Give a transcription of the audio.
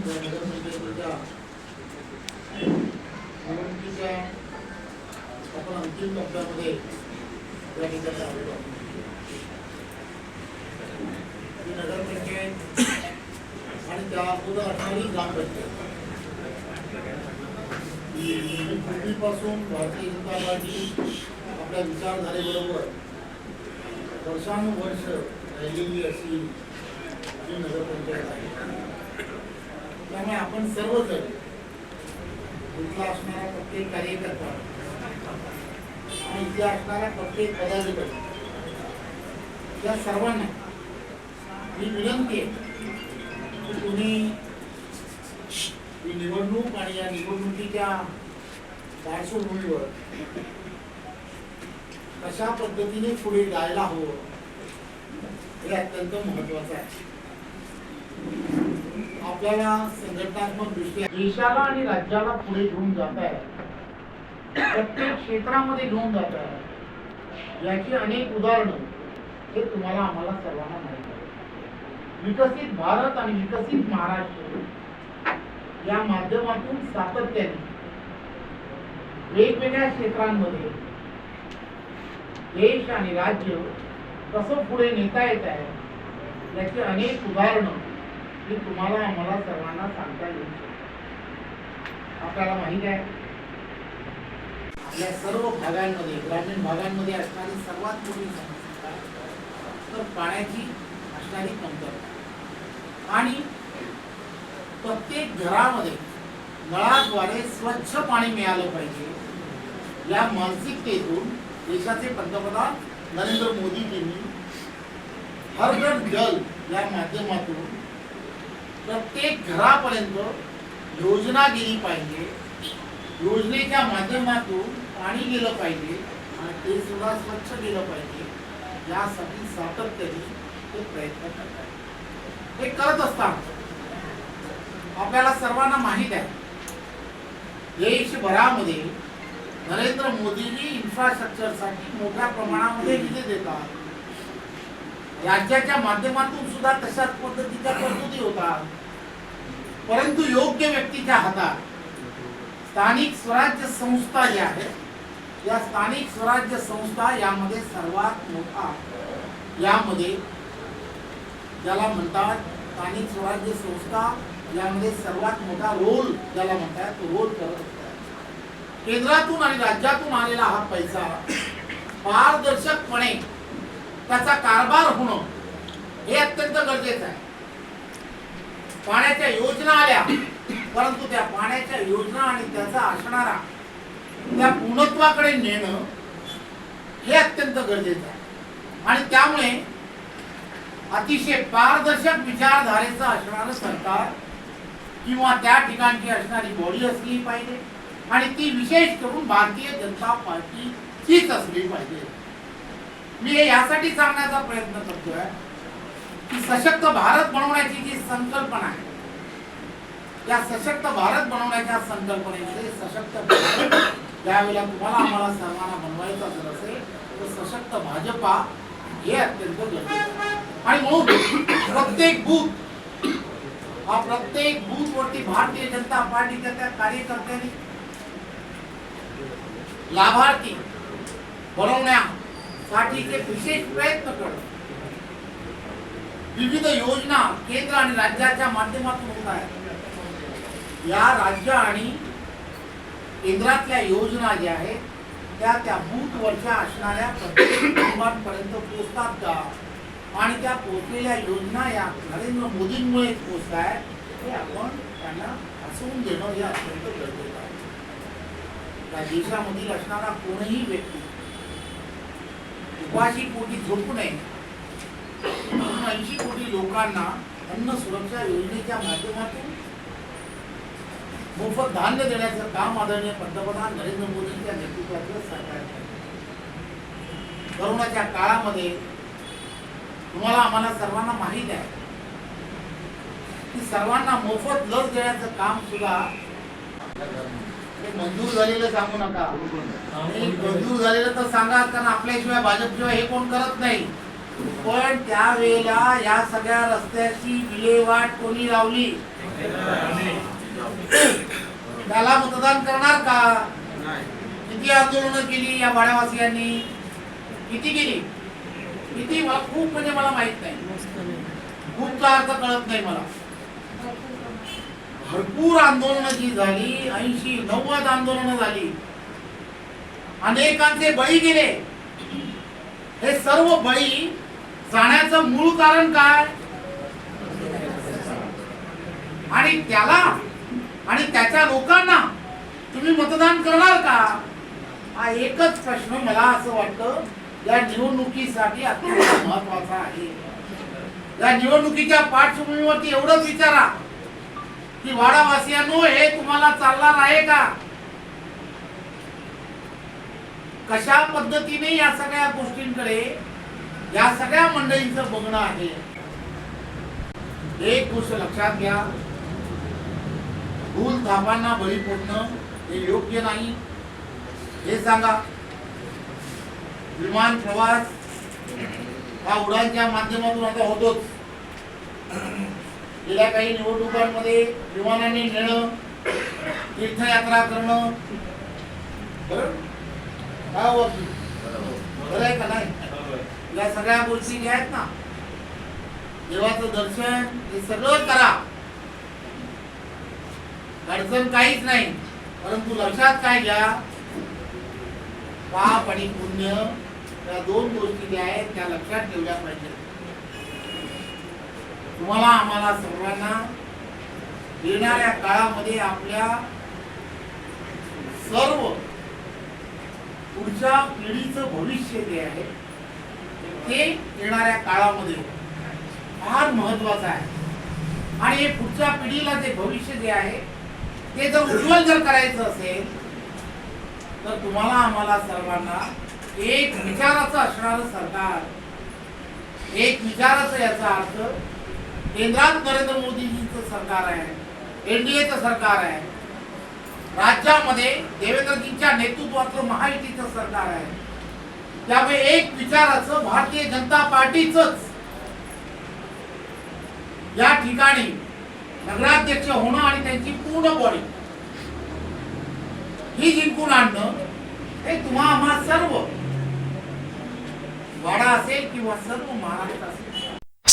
नगरपंचायतीच्या निवडणुकीच्या आपण अंतिम टप्प्यामध्ये या ठिकाणी आलेलो आहोत. नगरपंचायत आणि त्या अगोदर असणारी ग्रामपंचायत पूर्वीपासून भारतीय जनता पार्टी आपल्या विचारधारेबरोबर वर्षानुवर्ष राहिलेली अशी ही नगरपंचायत आहे त्यामुळे आपण सर्वजण इथला असणारा प्रत्येक कार्यकर्ता आणि इथे असणारा प्रत्येक पदाधिकारी या सर्वांना ही विनंती आहे की तुम्ही ही निवडणूक आणि या निवडणुकीच्या पार्श्वभूमीवर कशा पद्धतीने पुढे जायला हवं हे अत्यंत महत्वाचं आहे. आपल्याला संघटनात्मक दृष्ट्या देशाला आणि राज्याला पुढे घेऊन जात आहे. प्रत्येक क्षेत्रामध्ये घेऊन जात आहे. याची अनेक उदाहरणं हे तुम्हाला आम्हाला सर्वांना माहिती आहे विकसित भारत आणि विकसित महाराष्ट्र या माध्यमातून सातत्याने वेगवेगळ्या क्षेत्रांमध्ये देश आणि राज्य कसं पुढे नेता येत आहे याची अनेक उदाहरणं ही तुम्हाला आम्हाला सर्वांना सांगता येऊ शकतात आपल्याला माहीत आहे. आपल्या सर्व भागांमध्ये ग्रामीण भागांमध्ये असणारी सर्वात मोठी समस्या तर पाण्याची असणारी कमतरता. आणि प्रत्येक घरामध्ये नळाद्वारे स्वच्छ पाणी मिळालं पाहिजे. या मानसिकतेतून देशाचे पंतप्रधान नरेंद्र मोदीजींनी हर घर जल या माध्यमातून प्रत्येक घरापर्यंत योजना गेली पाहिजे. योजनेच्या माध्यमातून पाणी गेलं पाहिजे आणि ते सुद्धा स्वच्छ गेलं पाहिजे. यासाठी सातत्याने ते प्रयत्न करतात. हे करत असतात आपल्याला सर्वांना माहीत आहे देशभरामध्ये नरेंद्र मोदीजी इन्फ्रास्ट्रक्चरसाठी मोठ्या प्रमाणामध्ये निधी देतात. राज्याच्या माध्यमातून सुद्धा तशाच पद्धतीच्या तरतुदी होतात परंतु योग्य व्यक्तीच्या हातात स्थानिक स्वराज्य संस्था ज्या आहेत या स्थानिक स्वराज्य संस्था यामध्ये सर्वात मोठा यामध्ये ज्याला म्हणतात स्थानिक स्वराज्य संस्था यामध्ये सर्वात मोठा रोल ज्याला म्हणतात तो रोल करत असतात केंद्रातून आणि राज्यातून आलेला हा पैसा पारदर्शकपणे त्याचा कारभार होणं हे अत्यंत गरजेचं आहे. पाण्याच्या योजना आल्या परंतु त्या पाण्याच्या योजना आणि त्याचा असणारा त्या पूर्णत्वाकडे नेणं हे अत्यंत गरजेचं आहे. आणि त्यामुळे अतिशय पारदर्शक विचारधारेचं असणारं सरकार किंवा त्या ठिकाणची असणारी बॉडी असली पाहिजे आणि ती विशेष करून भारतीय जनता पार्टीचीच असली पाहिजे. मी हे यासाठी सांगण्याचा प्रयत्न करतोय की सशक्त भारत बनवण्याची जी संकल्पना आहे या सशक्त भारत बनवण्याच्या संकल्पनेमध्ये सशक्त भारत ज्यावेळेला तुम्हाला आम्हाला सर्वांना बनवायचा जर असेल तर सशक्त भाजपा हे अत्यंत गरजेचं आणि म्हणून प्रत्येक बूथ हा प्रत्येक बूथ वरती भारतीय जनता पार्टीच्या त्या कार्यकर्त्यांनी लाभार्थी बनवण्या साठीचे विशेष प्रयत्न करतो विविध योजना केंद्र आणि राज्याच्या माध्यमातून होत आहेत. या राज्य आणि केंद्रातल्या योजना ज्या आहेत त्या त्या बूथ वरच्या असणाऱ्या प्रत्येक कुटुंबांपर्यंत पोहोचतात का? आणि त्या पोहोचलेल्या योजना या नरेंद्र मोदींमुळे पोहोचत आहेत हे आपण त्यांना हसवून देणं हे अत्यंत गरजेचं आहे. त्या देशामधील असणारा कोणीही व्यक्ती उपाशी पोटी झोपू नये. म्हणून ऐंशी कोटी लोकांना अन्न सुरक्षा योजनेच्या माध्यमातून मोफत धान्य देण्याचं काम आदरणीय पंतप्रधान नरेंद्र मोदींच्या नेतृत्वातलं सरकार करोनाच्या काळामध्ये तुम्हाला आम्हाला सर्वांना माहीत आहे की सर्वांना मोफत लस देण्याचं काम सुद्धा हे मंजूर झालेलं सांगू नका. आणि मंजूर झालेलं तर सांगा कारण आपल्याशिवाय भाजपशिवाय हे कोण करत नाही. पण त्यावेळेला या सगळ्या रस्त्याची विल्हेवाट कोणी लावली? त्याला मतदान करणार का? किती आंदोलनं केली या वाड्यावासियांनी किती केली? किती? मला खूप म्हणजे मला माहीत नाही. खूपचा अर्थ कळत नाही मला. भरपूर आंदोलनं जी झाली ऐंशी नव्वद आंदोलनं झाली. अनेकांचे बळी गेले. हे सर्व बळी जाण्याचं मूळ कारण काय? आणि त्याला आणि त्याच्या लोकांना तुम्ही मतदान करणार का? हा एकच प्रश्न मला असं वाटतं या निवडणुकीसाठी अत्यंत महत्त्वाचा आहे. या निवडणुकीच्या पार्श्वभूमीवरती एवढंच विचारा. की वाडावासियांनो हे तुम्हाला चालणार आहे का? कशा पद्धतीने या सगळ्या गोष्टींकडे या सगळ्या मंडळींचं बघणं आहे? एक गोष्ट लक्षात घ्या. भूल थापांना बळी पडणं हे योग्य नाही. हे सांगा. विमान प्रवास हा उडानच्या माध्यमातून आता होतोच. गेल्या काही निवडणुकांमध्ये विमानाने नेणं तीर्थयात्रा करणं. बरं? काय हो आहे का नाही? या सगळ्या गोष्टी ज्या आहेत ना देवाचं दर्शन हे सगळं करा. अडचण काहीच नाही. परंतु लक्षात काय घ्या? पाप आणि पुण्य या दोन गोष्टी ज्या आहेत त्या लक्षात ठेवल्या पाहिजेत. तुम्हाला आम्हाला सर्वांना येणाऱ्या काळामध्ये आपल्या सर्व पुढच्या पिढीचं भविष्य जे आहे ते येणाऱ्या काळामध्ये फार महत्वाचं आहे. आणि हे पुढच्या पिढीला जे भविष्य जे आहे ते जर उज्ज्वल जर करायचं असेल तर तुम्हाला आम्हाला सर्वांना एक विचाराचं असणारं सरकार एक विचाराचं याचा अर्थ केंद्रात नरेंद्र मोदीजीचं सरकार आहे एनडीएचं सरकार आहे राज्यामध्ये देवेंद्रजींच्या नेतृत्वाचं महायुतीचं सरकार आहे. त्यामुळे एक विचाराचं भारतीय जनता पार्टीच या ठिकाणी नगराध्यक्ष होणं आणि त्यांची पूर्ण बॉडी ही जिंकून आणणं हे तुम्हा आम्हा सर्व वाडा असेल किंवा सर्व महाराष्ट्र असेल.